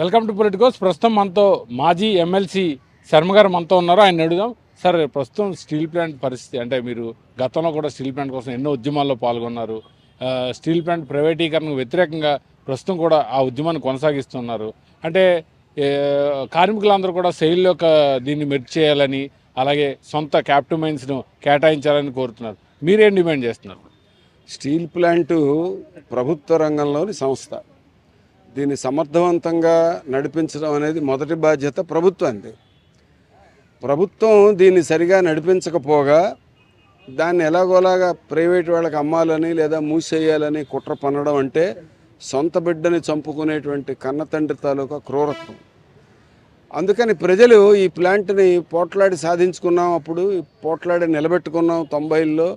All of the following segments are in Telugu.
Welcome to Politicos. ప్రస్తుతం మనతో మాజీ ఎమ్మెల్సీ శర్మ గారు మనతో ఉన్నారు. ఆయన అడుగుదాం. సార్ ప్రస్తుతం స్టీల్ ప్లాంట్ పరిస్థితి అంటే మీరు గతంలో కూడా స్టీల్ ప్లాంట్ కోసం ఎన్నో ఉద్యమాల్లో పాల్గొన్నారు. స్టీల్ ప్లాంట్ ప్రైవేటీకరణకు వ్యతిరేకంగా ప్రస్తుతం కూడా ఆ ఉద్యమాన్ని కొనసాగిస్తున్నారు. అంటే కార్మికులందరూ కూడా శైలిలో దీన్ని మెర్చి చేయాలని అలాగే సొంత క్యాప్టివ్ మైన్స్ను కేటాయించాలని కోరుతున్నారు. మీరేం డిమాండ్ చేస్తున్నారు? స్టీల్ ప్లాంటు ప్రభుత్వ రంగంలోని సంస్థ. దీన్ని సమర్థవంతంగా నడిపించడం అనేది మొదటి బాధ్యత ప్రభుత్వానికి ప్రభుత్వం దీన్ని సరిగా నడిపించకపోగా దాన్ని ఎలాగోలాగా ప్రైవేట్ వాళ్ళకి అమ్మాలని లేదా మూసేయాలని కుట్ర పన్నడం అంటే సొంత బిడ్డని చంపుకునేటువంటి కన్నతండ్రి తాలూకా క్రూరత్వం. అందుకని ప్రజలు ఈ ప్లాంట్ని పోట్లాడి సాధించుకున్నాం అప్పుడు పోట్లాడి నిలబెట్టుకున్నాం తొంభైల్లో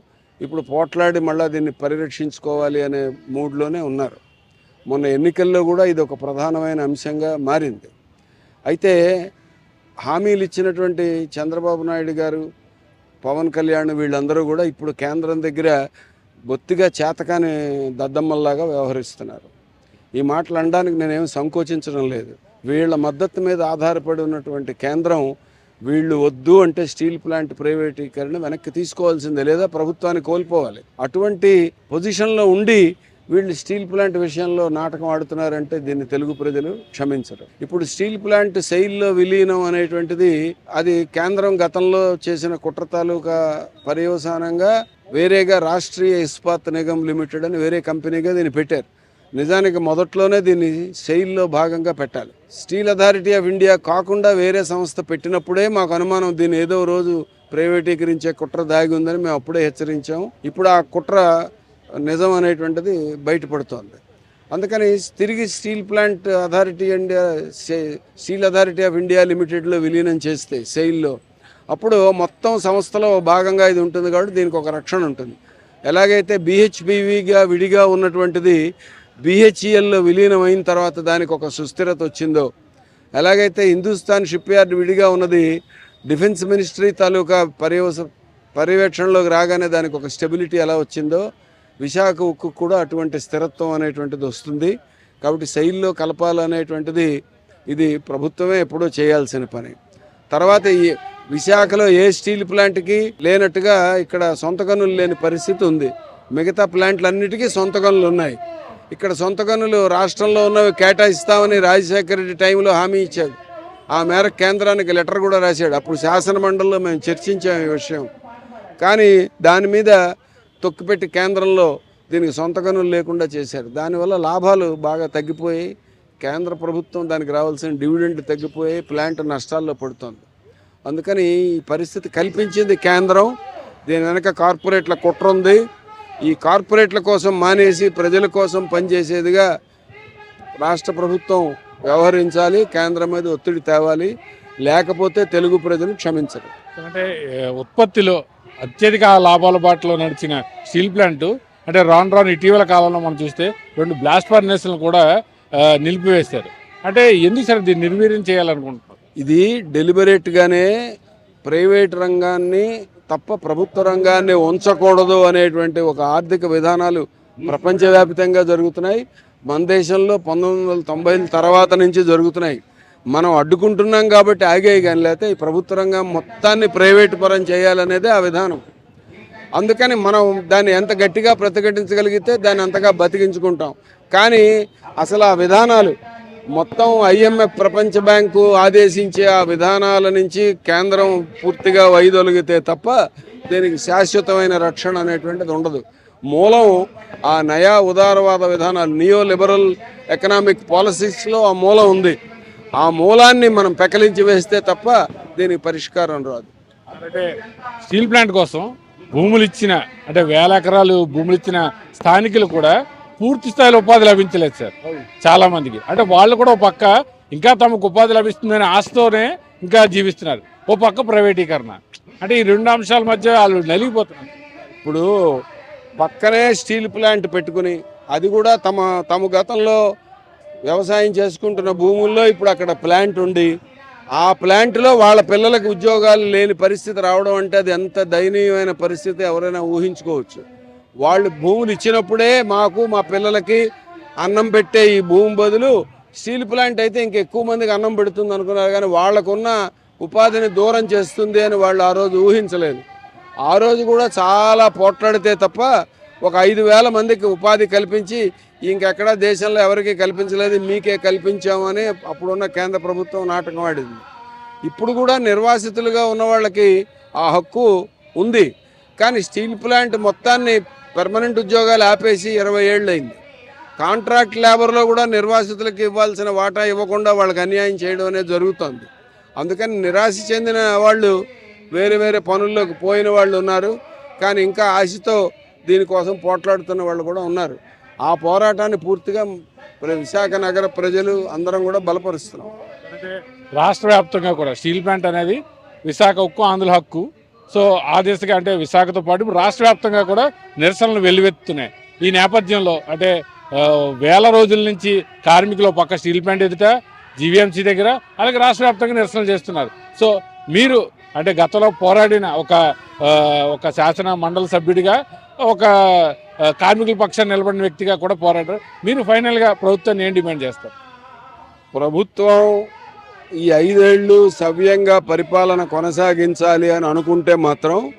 ఇప్పుడు పోట్లాడి మళ్ళీ దీన్ని పరిరక్షించుకోవాలి అనే మూడ్లోనే ఉన్నారు. మొన్న ఎన్నికల్లో కూడా ఇది ఒక ప్రధానమైన అంశంగా మారింది. అయితే హామీలు ఇచ్చినటువంటి చంద్రబాబు నాయుడు గారు పవన్ కళ్యాణ్ వీళ్ళందరూ కూడా ఇప్పుడు కేంద్రం దగ్గర బొత్తిగా చేతకాని దద్దమ్మల్లాగా వ్యవహరిస్తున్నారు. ఈ మాటలు అనడానికి నేనేం సంకోచించడం లేదు. వీళ్ళ మద్దతు మీద ఆధారపడి ఉన్నటువంటి కేంద్రం వీళ్ళు వద్దు అంటే స్టీల్ ప్లాంట్ ప్రైవేటీకరణ వెనక్కి తీసుకోవాల్సిందే లేదా ప్రభుత్వాన్ని కోల్పోవాలి. అటువంటి పొజిషన్లో ఉండి వీళ్ళు స్టీల్ ప్లాంట్ విషయంలో నాటకం ఆడుతున్నారంటే దీన్ని తెలుగు ప్రజలు క్షమించరు. ఇప్పుడు స్టీల్ ప్లాంట్ శైలిలో విలీనం అనేటువంటిది అది కేంద్రం గతంలో చేసిన కుట్ర తాలూకా పర్యవసానంగా వేరేగా రాష్ట్రీయ ఇస్పాత్ నిగమ్ లిమిటెడ్ అని వేరే కంపెనీగా దీన్ని పెట్టారు. నిజానికి మొదట్లోనే దీన్ని శైలిలో భాగంగా పెట్టాలి. స్టీల్ అథారిటీ ఆఫ్ ఇండియా కాకుండా వేరే సంస్థ పెట్టినప్పుడే మాకు అనుమానం దీన్ని ఏదో రోజు ప్రైవేటీకరించే కుట్ర దాగి ఉందని మేము అప్పుడే హెచ్చరించాము. ఇప్పుడు ఆ కుట్ర నిజం అనేటువంటిది బయటపడుతోంది. అందుకని తిరిగి steel plant authority India steel authority of India లిమిటెడ్లో విలీనం చేస్తే సెయిల్లో అప్పుడు మొత్తం సంస్థలో భాగంగా ఇది ఉంటుంది కాబట్టి దీనికి ఒక రక్షణ ఉంటుంది. ఎలాగైతే బీహెచ్బివిగా విడిగా ఉన్నటువంటిది బీహెచ్ఈఎల్లో విలీనం అయిన తర్వాత దానికి ఒక సుస్థిరత వచ్చిందో ఎలాగైతే హిందుస్థాన్ షిప్ యార్డ్ విడిగా ఉన్నది డిఫెన్స్ మినిస్ట్రీ తాలూకా పర్యవస పర్యవేక్షణలోకి రాగానే దానికి ఒక స్టెబిలిటీ ఎలా వచ్చిందో విశాఖ ఉక్కు కూడా అటువంటి స్థిరత్వం అనేటువంటిది వస్తుంది. కాబట్టి శైలిలో కలపాలనేటువంటిది ఇది ప్రభుత్వమే ఎప్పుడో చేయాల్సిన పని. తర్వాత ఈ విశాఖలో ఏ స్టీల్ ప్లాంట్కి లేనట్టుగా ఇక్కడ సొంత గనులు లేని పరిస్థితి ఉంది. మిగతా ప్లాంట్లన్నిటికీ సొంత గనులు ఉన్నాయి. ఇక్కడ సొంత గనులు రాష్ట్రంలో ఉన్నవి కేటాయిస్తామని రాజశేఖర రెడ్డి టైంలో హామీ ఇచ్చాడు. ఆ మేరకు కేంద్రానికి లెటర్ కూడా రాశాడు. అప్పుడు శాసన మండలిలో మేము చర్చించాం ఈ విషయం. కానీ దాని మీద తొక్కిపెట్టి కేంద్రంలో దీనికి సొంత గనులు లేకుండా చేశారు. దానివల్ల లాభాలు బాగా తగ్గిపోయి కేంద్ర ప్రభుత్వం దానికి రావాల్సిన డివిడెంట్ తగ్గిపోయి ప్లాంట్ నష్టాల్లో పడుతుంది. అందుకని ఈ పరిస్థితి కల్పించింది కేంద్రం. దీని వెనక కార్పొరేట్ల కుట్ర ఉంది. ఈ కార్పొరేట్ల కోసం మానేసి ప్రజల కోసం పనిచేసేదిగా రాష్ట్ర ప్రభుత్వం వ్యవహరించాలి కేంద్రం మీద ఒత్తిడి తేవాలి. లేకపోతే తెలుగు ప్రజలు క్షమించరు. అంటే ఉత్పత్తిలో అత్యధిక లాభాల బాటలో నడిచిన స్టీల్ ప్లాంట్ అంటే రాను రాను ఇటీవల కాలంలో మనం చూస్తే రెండు బ్లాస్ట్ ఫర్నేసులను కూడా నిలిపివేస్తారు నిలిపివేశారు. అంటే ఎందుకు సార్ దీన్ని నిర్వీర్యం చేయాలనుకుంటున్నారు? ఇది డెలిబరేట్గానే ప్రైవేట్ రంగాన్ని తప్ప ప్రభుత్వ రంగాన్ని ఉంచకూడదు అనేటువంటి ఒక ఆర్థిక విధానాలు ప్రపంచవ్యాప్తంగా జరుగుతున్నాయి. మన దేశంలో పంతొమ్మిది వందల తర్వాత నుంచి జరుగుతున్నాయి. మనం అడ్డుకుంటున్నాం కాబట్టి ఆగాయి కానీ లేకపోతే ఈ ప్రభుత్వ రంగం మొత్తాన్ని ప్రైవేట్ పరం చేయాలనేదే ఆ విధానం. అందుకని మనం దాన్ని ఎంత గట్టిగా ప్రతిఘటించగలిగితే దాన్ని అంతగా బతికించుకుంటాం. కానీ అసలు ఆ విధానాలు మొత్తం ఐఎంఎఫ్ ప్రపంచ బ్యాంకు ఆదేశించే ఆ విధానాల నుంచి కేంద్రం పూర్తిగా వైదొలిగితే తప్ప దీనికి శాశ్వతమైన రక్షణ అనేటువంటిది ఉండదు. మూలం ఆ నయా ఉదారవాద విధానాలు నియో లిబరల్ ఎకనామిక్ పాలసీస్లో ఆ మూలం ఉంది. ఆ మూలాన్ని మనం పెకలించి వేస్తే తప్ప దీనికి పరిష్కారం రాదు. అంటే స్టీల్ ప్లాంట్ కోసం భూములు ఇచ్చిన అంటే వేల ఎకరాలు భూములు ఇచ్చిన స్థానికులు కూడా పూర్తి స్థాయిలో ఉపాధి లభించలేదు సార్. చాలా మందికి. అంటే వాళ్ళు కూడా ఒక పక్క ఇంకా తమకు ఉపాధి లభిస్తుందనే ఆశతోనే ఇంకా జీవిస్తున్నారు. ఓ పక్క ప్రైవేటీకరణ. అంటే ఈ రెండు అంశాల మధ్య వాళ్ళు నలిగిపోతున్నారు. ఇప్పుడు పక్కనే స్టీల్ ప్లాంట్ పెట్టుకుని అది కూడా తమ తమ గతంలో వ్యవసాయం చేసుకుంటున్న భూముల్లో ఇప్పుడు అక్కడ ప్లాంట్ ఉండి ఆ ప్లాంట్లో వాళ్ళ పిల్లలకు ఉద్యోగాలు లేని పరిస్థితి రావడం అంటే అది ఎంత దయనీయమైన పరిస్థితి ఎవరైనా ఊహించుకోవచ్చు. వాళ్ళు భూములు ఇచ్చినప్పుడే మాకు మా పిల్లలకి అన్నం పెట్టే ఈ భూమి బదులు స్టీల్ ప్లాంట్ అయితే ఇంక ఎక్కువ మందికి అన్నం పెడుతుంది అనుకున్నారు. కానీ వాళ్ళకున్న ఉపాధిని దూరం చేస్తుంది అని వాళ్ళు ఆ రోజు ఊహించలేదు. ఆ రోజు కూడా చాలా పోట్లాడితే తప్ప ఒక ఐదు వేల మందికి ఉపాధి కల్పించి ఇంకెక్కడ దేశంలో ఎవరికి కల్పించలేదు మీకే కల్పించామని అప్పుడున్న కేంద్ర ప్రభుత్వం నాటకం ఆడింది. ఇప్పుడు కూడా నిర్వాసితులుగా ఉన్న వాళ్ళకి ఆ హక్కు ఉంది. కానీ స్టీల్ ప్లాంట్ మొత్తాన్ని పర్మనెంట్ ఉద్యోగాలు ఆపేసి ఇరవై ఏళ్ళు అయింది కాంట్రాక్ట్ లేబర్లో కూడా నిర్వాసితులకు ఇవ్వాల్సిన వాటా ఇవ్వకుండా వాళ్ళకి అన్యాయం చేయడం అనేది జరుగుతుంది. అందుకని నిరాశ చెందిన వాళ్ళు వేరే వేరే పనుల్లోకి పోయిన వాళ్ళు ఉన్నారు. కానీ ఇంకా ఆశతో దీనికోసం పోట్లాడుతున్న వాళ్ళు కూడా ఉన్నారు. ఆ పోరాటాన్ని పూర్తిగా విశాఖ నగర ప్రజలు అందరం కూడా బలపరుస్తున్నాం. అంటే రాష్ట్ర వ్యాప్తంగా కూడా స్టీల్ ప్లాంట్ అనేది విశాఖ హక్కు ఆంధ్రుల హక్కు. సో ఆ దిశగా అంటే విశాఖతో పాటు ఇప్పుడు రాష్ట్ర వ్యాప్తంగా కూడా నిరసనలు వెల్లువెత్తుతున్నాయి ఈ నేపథ్యంలో అంటే వేల రోజుల నుంచి కార్మికులు పక్క స్టీల్ ప్లాంట్ ఎదుట జీవీఎంసీ దగ్గర అలాగే రాష్ట్ర వ్యాప్తంగా నిరసనలు చేస్తున్నారు. సో మీరు అంటే గతంలో పోరాడిన ఒక ఒక శాసన మండలి సభ్యుడిగా ఒక కార్మికుల పక్షాన్ని నిలబడిన వ్యక్తిగా కూడా పోరాడారు. మీరు ఫైనల్గా ప్రభుత్వాన్ని ఏం డిమాండ్ చేస్తారు? ప్రభుత్వం ఈ ఐదేళ్ళు సవ్యంగా పరిపాలన కొనసాగించాలి అని అనుకుంటే మాత్రం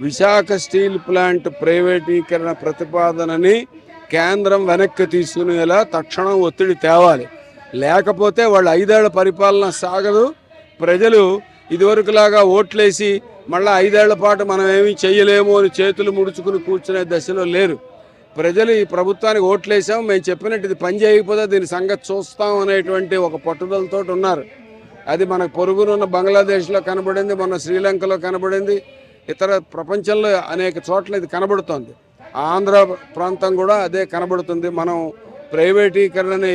విశాఖ స్టీల్ ప్లాంట్ ప్రైవేటీకరణ ప్రతిపాదనని కేంద్రం వెనక్కి తీసుకునేలా తక్షణం ఒత్తిడి తేవాలి. లేకపోతే వాళ్ళ ఐదేళ్ళ పరిపాలన సాగదు. ప్రజలు ఇదివరకులాగా ఓట్లేసి మళ్ళీ ఐదేళ్ళ పాటు మనం ఏమీ చేయలేము అని చేతులు ముడుచుకుని కూర్చునే దశలో లేరు. ప్రజలు ఈ ప్రభుత్వానికి ఓట్లేసాము మేము చెప్పినట్టు ఇది పని చేయకపోతే దీని సంగతి చూస్తాం అనేటువంటి ఒక పట్టుదలతో ఉన్నారు. అది మనకు పొరుగునున్న బంగ్లాదేశ్లో కనబడింది మొన్న శ్రీలంకలో కనబడింది ఇతర ప్రపంచంలో అనేక చోట్ల ఇది కనబడుతోంది. ఆంధ్ర ప్రాంతం కూడా అదే కనబడుతుంది. మనం ప్రైవేటీకరణని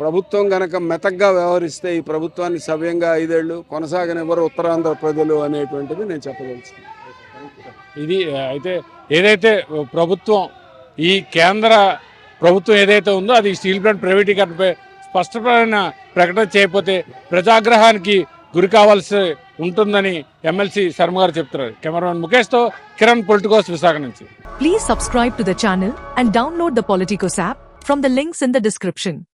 ప్రభుత్వం గనక మెతగ్గా వ్యవహరిస్తే ఈ ప్రభుత్వాన్ని సవ్యంగా ఐదేళ్ళు కొనసాగనివ్వరు ఉత్తరాంధ్ర ప్రజలు అనేటువంటిది నేను చెప్పదలుచుకున్నాను. ఇది అయితే ఏదైతే ప్రభుత్వం ఈ కేంద్ర ప్రభుత్వం ఏదైతే ఉందో అది స్టీల్ ప్లాంట్ ప్రైవేటీకరణపై స్పష్టమైన ప్రకటన చేయకపోతే ప్రజాగ్రహానికి గురి కావాల్సి ఉంటుందని ఎమ్మెల్సీ శర్మ గారు చెప్తున్నారు. కెమెరామెన్ ముఖేష్తో కిరణ్ పొలిటికోస్ విశాఖ నుంచి. Please subscribe to the channel and download the Politicos app from the links in the description.